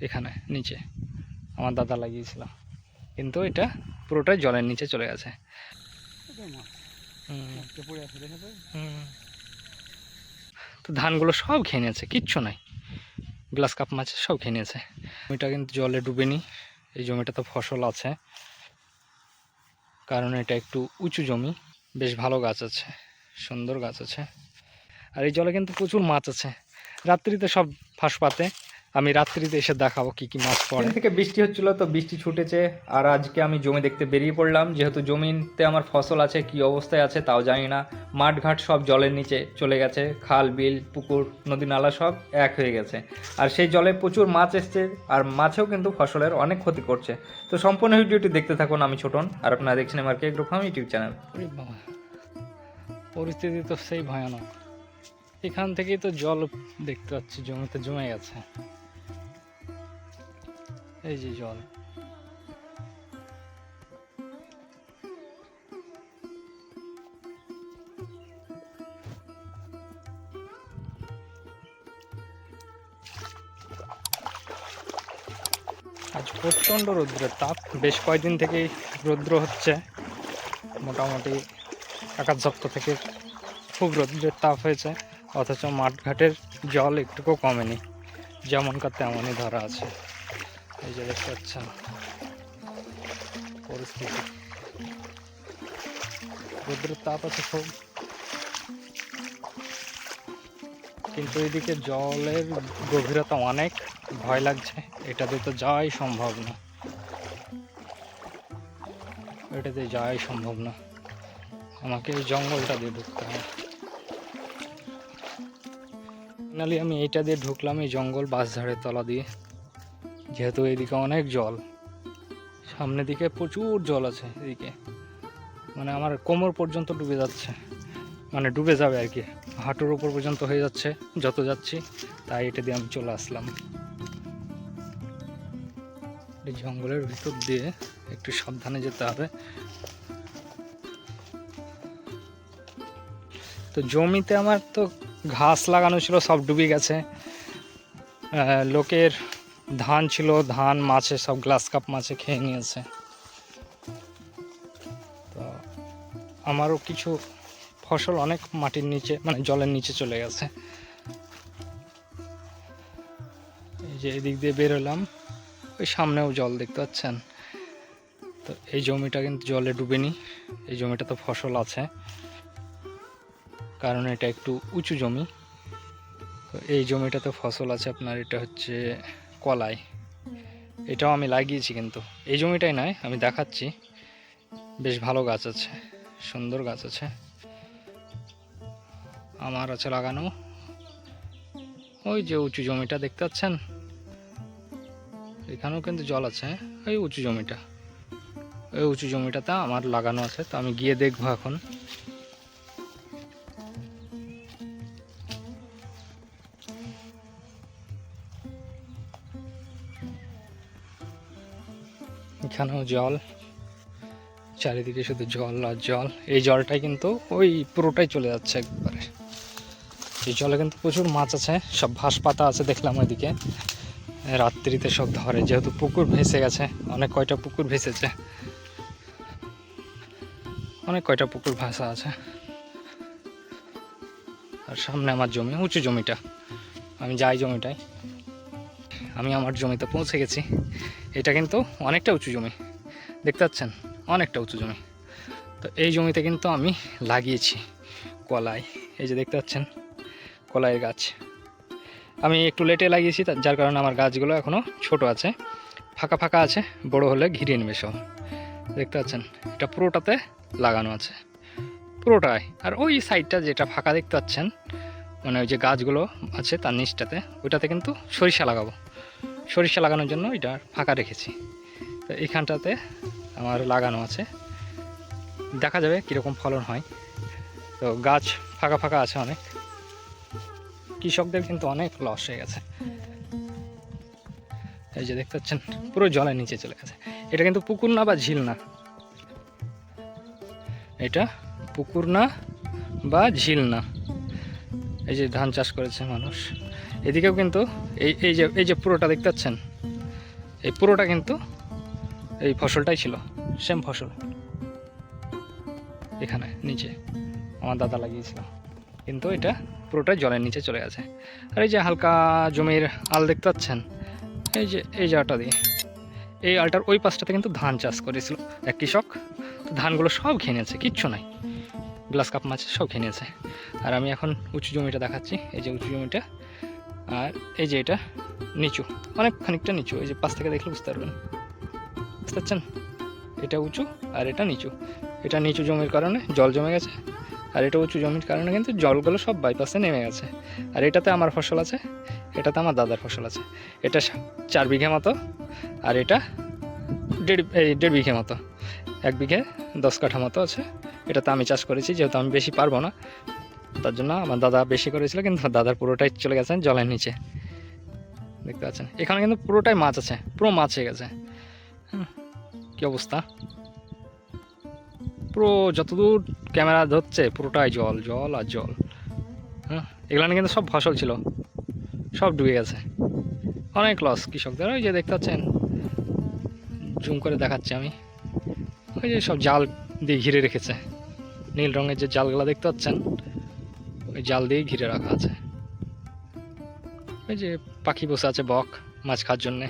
এখানে, নিচে। আমার দাদা লাগিয়েছিল। কিন্তু এটা পুরোটাই জলের নিচে চলে গেছে। তো ধানগুলো সব খেয়ে নিয়েছে কিচ্ছু নাই। গ্লাস কাপ মাছ সব খেয়ে নিয়েছে জমিটা কিন্তু জলে ডুবেনি। এই জমিটা তো ফসল আছে। কারণ এটা একটু উঁচু জমি। বেশ ভালো গাছ আছে। সুন্দর গাছ আছে। আর এই জলে কিন্তু প্রচুর মাছ আছে। রাত্রিতে সব ফাঁস পাতে আমি রাত্রিতে এসে দেখাবো কি কি মাছ পড়ে। থেকে বৃষ্টি হচ্ছিল তো বৃষ্টি ছুটেছে আর আজকে আমি জমি দেখতে বেরিয়ে পড়লাম। যেহেতু জমিতে আমার ফসল আছে কি অবস্থায় আছে তাও জানি না। মাঠঘাট সব জলের নিচে চলে গেছে খাল বিল পুকুর নদী নালা সব এক হয়ে গেছে। আর সেই জলে প্রচুর মাছ এসছে আর মাছেও কিন্তু ফসলের অনেক ক্ষতি করছে। তো সম্পূর্ণ ভিডিওটি দেখতে থাকুন আমি ছোটন আর আপনারা দেখছেন আমার কেক গ্রুপ ইউটিউব চ্যানেল। পরিস্থিতি তো সেই ভয়ানক। এখান থেকেই তো জল দেখতে পাচ্ছি জমিতে জমে গেছে। এই যে জল। আজ প্রচণ্ড রৌদ্রের তাপ। বেশ কয়েকদিন থেকেই রৌদ্র হচ্ছে। মোটামুটি একাধ সপ্তাহ থেকে খুব রৌদ্রের তাপ হয়েছে। অথচ মাঠঘাটের জল একটুকু কমেনি। যেমনকার তেমনই ধরা আছে। এই যে দেখতে পাচ্ছেন। পরিস্থিতি। রৌদ্রের তাপ আছে খুব। কিন্তু এদিকে জলের গভীরতা অনেক। ভয় লাগছে। এটাতে তো যাওয়াই সম্ভব না। এটাতে যাওয়াই সম্ভব না। আমাকে এই জঙ্গলটা দিয়ে ঢুকতে হবে। ফাইনালি আমি এইটা দিয়ে ঢুকলাম এই জঙ্গল বাস বাঁশঝাড়ের তলা দিয়ে। যেহেতু এদিকে অনেক জল, সামনের দিকে প্রচুর জল আছে এদিকে। মানে আমার কোমর পর্যন্ত ডুবে যাচ্ছে মানে ডুবে যাবে আর কি। হাঁটুর উপর পর্যন্ত হয়ে যাচ্ছে, যত যাচ্ছি, তাই এটা দিয়ে আমি চলে আসলাম। জঙ্গলের ভিতর দিয়ে একটু সাবধানে যেতে হবে। তো জমিতে আমার তো ঘাস লাগানো ছিল, সব ডুবে গেছে। লোকের ধান ছিল, ধান, মাছে, সব গ্লাস কাপ মাছে খেয়ে নিয়েছে। তো আমারও কিছু ফসল অনেক মাটির নিচে মানে জলের নিচে চলে গেছে। এই যে এদিক দিয়ে বেরোলাম ওই সামনেও জল দেখতে পাচ্ছেন। তো এই জমিটা কিন্তু জলে ডুবেনি, এই জমিটা তো ফসল আছে। কারণ এটা একটু উঁচু জমি। তো এই জমিটাতে ফসল আছে আপনার, এটা হচ্ছে কলাই। এটাও আমি লাগিয়েছি কিন্তু। এই জমিটাই নয়, আমি দেখাচ্ছি। বেশ ভালো গাছ আছে, সুন্দর গাছ আছে। আমার আছে লাগানো। ওই যে উঁচু জমিটা দেখতে পাচ্ছেন? এখানেও কিন্তু জল আছে ওই উঁচু জমিটা। ওই উঁচু জমিটাতে আমার লাগানো আছে, তো আমি গিয়ে দেখব এখন। এখানেও জল। চারিদিকে শুধু জল আর জল। এই জলটাই কিন্তু ওই পুরোটাই চলে যাচ্ছে একবারে। এই জলে কিন্তু প্রচুর মাছ আছে, সব ঘাস পাতা আছে দেখলাম ওইদিকে। রাত্রিতে সব ধরে, যেহেতু পুকুর ভেসে গেছে, অনেক কয়টা পুকুর ভেসেছে। অনেক কয়টা পুকুর ভাসা আছে। আর সামনে আমার জমি, উঁচু জমিটা। আমি যাই জমিটায়। আমি আমার জমিতে পৌঁছে গেছি। এটা কিন্তু অনেকটা উঁচু জমি। দেখতে পাচ্ছেন? অনেকটা উঁচু জমি। তো এই জমিতে কিন্তু আমি লাগিয়েছি কলাই। এই যে দেখতে পাচ্ছেন? কলাইয়ের গাছ। আমি একটু লেটে লাগিয়েছি যার কারণে আমার গাছগুলো এখনও ছোট আছে। ফাঁকা ফাঁকা আছে, বড় হলে ঘিরে নেবে সব। দেখতে পাচ্ছেন? এটা পুরোটাতে লাগানো আছে। পুরোটাই। আর ওই সাইডটা যেটা ফাঁকা দেখতে পাচ্ছেন মানে ওই যে গাছগুলো আছে তার নিচটাতে, ওইটাতে কিন্তু সরিষা লাগাবো। সরিষা লাগানোর জন্য এটা ফাঁকা রেখেছি। তো এইখানটাতে আমার লাগানো আছে। দেখা যাবে কীরকম ফলন হয়। তো গাছ ফাঁকা ফাঁকা আছে অনেক। কৃষকদের কিন্তু অনেক লস হয়ে গেছে। এই যে দেখতে পাচ্ছেন, পুরো জলের নিচে চলে গেছে। এটা কিন্তু পুকুর না বা ঝিল না? এটা পুকুর না বা ঝিল না? এই যে ধান চাষ করেছে মানুষ। এদিকেও কিন্তু এই এই যে এই যে পুরোটা দেখতে পাচ্ছেন? এই পুরোটা কিন্তু এই ফসলটাই ছিল, সেম ফসল। এখানে, নিচে, আমার দাদা লাগিয়েছিল। কিন্তু এটা পুরোটাই জলের নিচে চলে গেছে। আর এই যে হালকা জমির আল দেখতে পাচ্ছেন? এই যে, এই জায়গাটা দিয়ে। এই আলটার ওই পাশটাতে কিন্তু ধান চাষ করেছিল এক কৃষক। ধানগুলো সব খেয়ে নিয়েছে কিচ্ছু নাই। গ্লাস কাপ মাছ সব খেয়ে নিয়েছে আর আমি এখন উঁচু জমিটা দেখাচ্ছি। এই যে উঁচু জমিটা আর এই যে এটা নিচু, অনেক খানিকটা নিচু, এই যে পাশ থেকে দেখলে বুঝতে পারবেন। বুঝতে পারছেন? এটা উঁচু আর এটা নিচু। এটা নিচু জমির কারণে জল জমে গেছে আর এটা উঁচু জমির কারণে কিন্তু জলগুলো সব বাইপাসে নেমে গেছে। আর এটাতে আমার ফসল আছে, এটাতে আমার দাদার ফসল আছে। এটা চার বিঘে মতো আর এটা দেড় এই দেড় বিঘে মতো। এক বিঘে দশ কাঠা মতো আছে। এটাতে আমি চাষ করেছি, যেহেতু আমি বেশি পারব না তার জন্য আমার দাদা বেশি করেছিল কিন্তু দাদার পুরোটাই চলে গেছে জলের নিচে। দেখতে পাচ্ছেন? এখানে কিন্তু পুরোটাই মাছ আছে পুরো মাছ হয়ে গেছে। হুম, কি অবস্থা? পুরো যতদূর ক্যামেরা ধরছে পুরোটাই জল জল আর জল। হ্যাঁ এগুলো কিন্তু সব ফসল ছিল সব ডুবে গেছে। অনেক লস কৃষকদের ওই যে দেখতে পাচ্ছেন? জুম করে দেখাচ্ছি আমি। ওই যে সব জাল দিয়ে ঘিরে রেখেছে। নীল রঙের যে জালগুলো দেখতে পাচ্ছেন? ওই জাল দিয়ে ঘিরে রাখা আছে। ওই যে পাখি বসে আছে বক মাছ খাওয়ার জন্যে।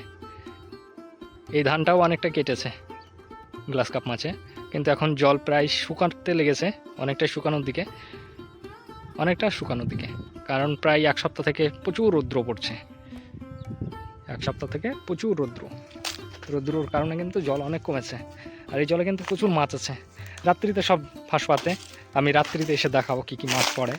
এই ধানটাও অনেকটা কেটেছে গ্লাস কাপ মাছে। কিন্তু এখন জল প্রায় শুকাতে লেগেছে অনেকটা শুকানোর দিকে। অনেকটা শুকানোর দিকে, কারণ প্রায় এক সপ্তাহ থেকে প্রচুর রৌদ্র পড়ছে। এক সপ্তাহ থেকে প্রচুর রৌদ্র। রৌদ্রর কারণে কিন্তু জল অনেক কমেছে। আর এই জলে কিন্তু প্রচুর মাছ আছে। রাত্রিতে সব ফাঁস পাতে আমি রাত্রিতে এসে দেখাবো কী কী মাছ পড়ে।